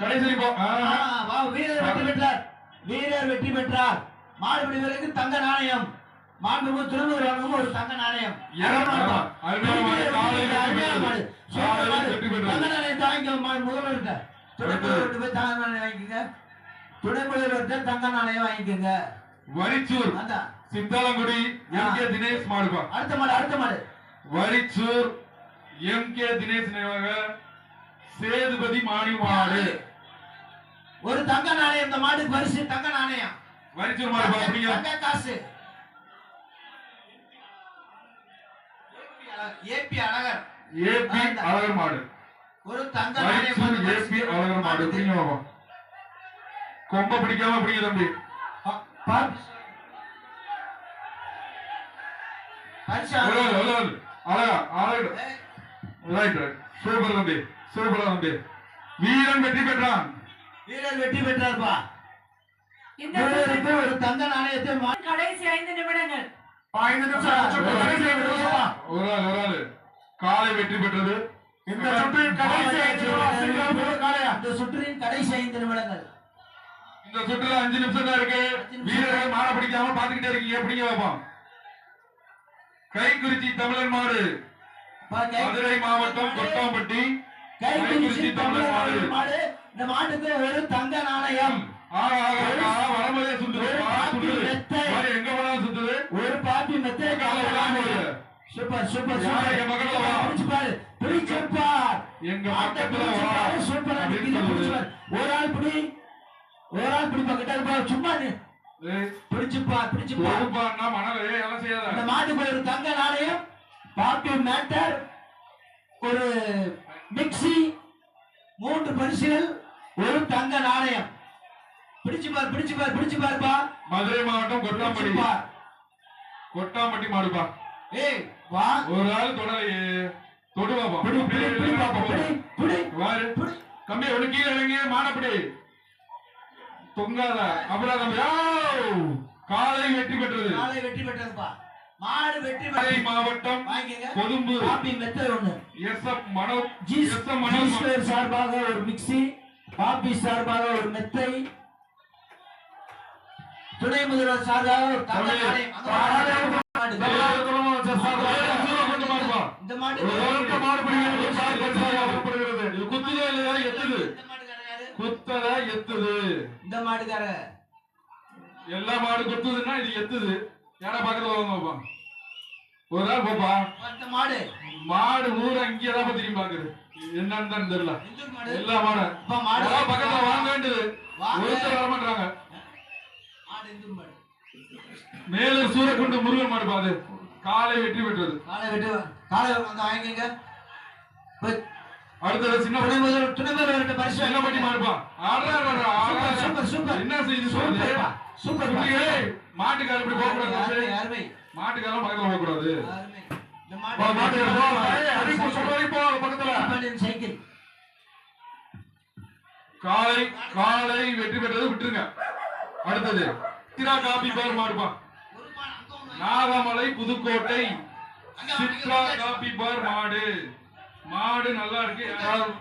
கடைசி வீரர் வெற்றி பெற்றார். வீரர் வெற்றி பெற்றார். மாடுபிடி வீரருக்கு தங்க நாணயம். மாண்புமிகு திருநூறு அவர்களுக்கு ஒரு தங்க நாணயம். தங்க நாணயம் தாங்க மா- முதல்வர்கிட்ட. துணை முதல்வர்கிட்ட போய் தங்க நாணயம் வாங்கிக்கோங்க. துணை முதல்வர்கிட்ட தங்க நாணயம் வாங்கிக்கோங்க. வரிச்சூர். சித்தாலங்குடி எம் கே தினேஷ் மாடுப்பா அடுத்த மாடு அடுத்த மாடு. வரிச்சூர் எம் கே தினேஷ் நினைவாக சேதுபதி மாணி மாடு ஒரு தங்க நாணயம் இந்த மாடுக்கு பரிசு தங்க நாணயம். தங்க காசு. AB Alagar AB Alagar. மாடு. ஒரு தங்க நாணயம் ஏபி அழகர் மாடு. அப்படிங்க பாப்பா கொம்ப பிடிக்காம அப்படிங்க தம்பி. பார். பரிசு. அழகா அழகு ரைட் ரைட் சூப்பர் தம்பி. சூப்பர் தம்பி வீரன் வெற்றி பெற்றான். வீரர் வெற்றி பெற்றார்ப்பா. ஒரு தங்க நாணயத்தை கடைசி ஐந்து நிமிடங்கள். ஐந்து நிமிஷம் ஆச்சு. கடைசி ஐந்து நிமிஷம். ஒரு ஆள் ஒரு ஆள். காலை வெற்றி பெற்றது. இந்த சுற்றின் கடைசி ஐந்து நிமிடங்கள். இந்த சுற்றுல அஞ்சு நிமிஷம் தான் இருக்கு. வீரர்கள் மாட பிடிக்காம பாத்துக்கிட்டே இருக்கீங்க. எப்படிங்க வைப்போம்? கைக்குறிச்சி தமிழன் மாடு. மதுரை மாவட்டம் கொட்டாம்பட்டி. கைக்குறிச்சி தமிழர் மாடு. மாடு இந்த மாட்டுக்கு ஒரு தங்க நாணயம். மெத்தை. மாடு எங்க போனாலும் சுத்துது ஒரு பாப்பி மெத்தை காலை விடாம போகுது. Super super super. என் பக்கத்துல வா. பிடிச்சு பாரு பிடிச்சு பார் எங்க. பாரு சூப்பரா பாரு. ஒரு ஆள் பிடி. ஒரு ஆள் பிடி பக்கத்துல பா சும்மா நீ ஏய், பிடிச்சு பார் பிடிச்சு பார் பொறுப்பான்னா மணல் அதெல்லாம் செய்யாத. இந்த மாட்டுக்கு ஒரு தங்க நாணயம். பாப்பி மேட்டர். ஒரு மிக்ஸி. பரிசுகள் ஒரு தங்க நாணயம். பிடிச்சு பார் பிடிச்சு பார் பிடிச்சு பாருப்பா. மதுரை மாவட்டம் கொட்டாம்பட்டி. கொட்டாம்பட்டி மாடுப்பா. ஏய் வா. ஒரு ஆள் தொடலையே தொடு பாப்போம் பிடி பிடி பிடி பாப்பா. பிடி பிடி வாரு. கம்பி ஒண்ணு கீழே இறங்கி. மானப்படி தொங்காத. ஆவ்! காலை வெற்றி பெற்றது. நாளை வெற்றி பெற்றதுப்பா. மாடு வெற்றி மாவட்டம் வாங்கிக்கங்க கொதும்பு பாப்பி மெத்தை ஒண்ணு. எஸ் எஃப் மனோ எஸ் சார்பாக ஒரு மிக்ஸி பாப்பி சார்பாக ஒரு மெத்தை. துணை முதல்வர் சார்பாக ஒரு. இந்த மாடு. குத்துதே இல்லையா? எத்துது? குத்ததா எத்துது. இந்த மாடுக்கார எல்லா மாடு குத்துதுன்னா இது எத்துது. ஏன்னா பக்கத்துல வாங்க பாப்பா? ஒரு நாள் பாப்பா. மாடு. மாடு ஊர இங்கேதான் போய் திரும்பி பாக்குது. என்னன்னு தான் தெரியல. எல்லா மாடு. மாடு பக்கத்துல வாங்க வேண்டியது. ஒருத்தர் வர மாட்டாங்க மேலூர் சூரக்குண்டு முருகன் மாடு பாது காலை வெற்றி பெற்றது. காலை வெட்டு காலை வாங்கிக்கங்க. இப்ப அடுத்தது சின்ன துணை முதல்வர் துணை முதல்வர்கிட்ட பரிசு சின்ன பட்டி மாடுப்பா. ஆடுறா, ஆடுறா, ஏய், மாட்டுக்காரர் இப்படி போக கூடாது அருமை, மாட்டுக்காரன் பக்கத்துல போக கூடாது காலை காலை வெற்றி பெற்றது விட்டுருங்க. அடுத்தது திரா காபி பார் மாடுப்பா. ஒரு மாடு அங்க ஒண்ணு நாகமலை புதுக்கோட்டை சித்ரா காபி பார் மாடு. மாடு நல்லா இருக்கு. யாராவது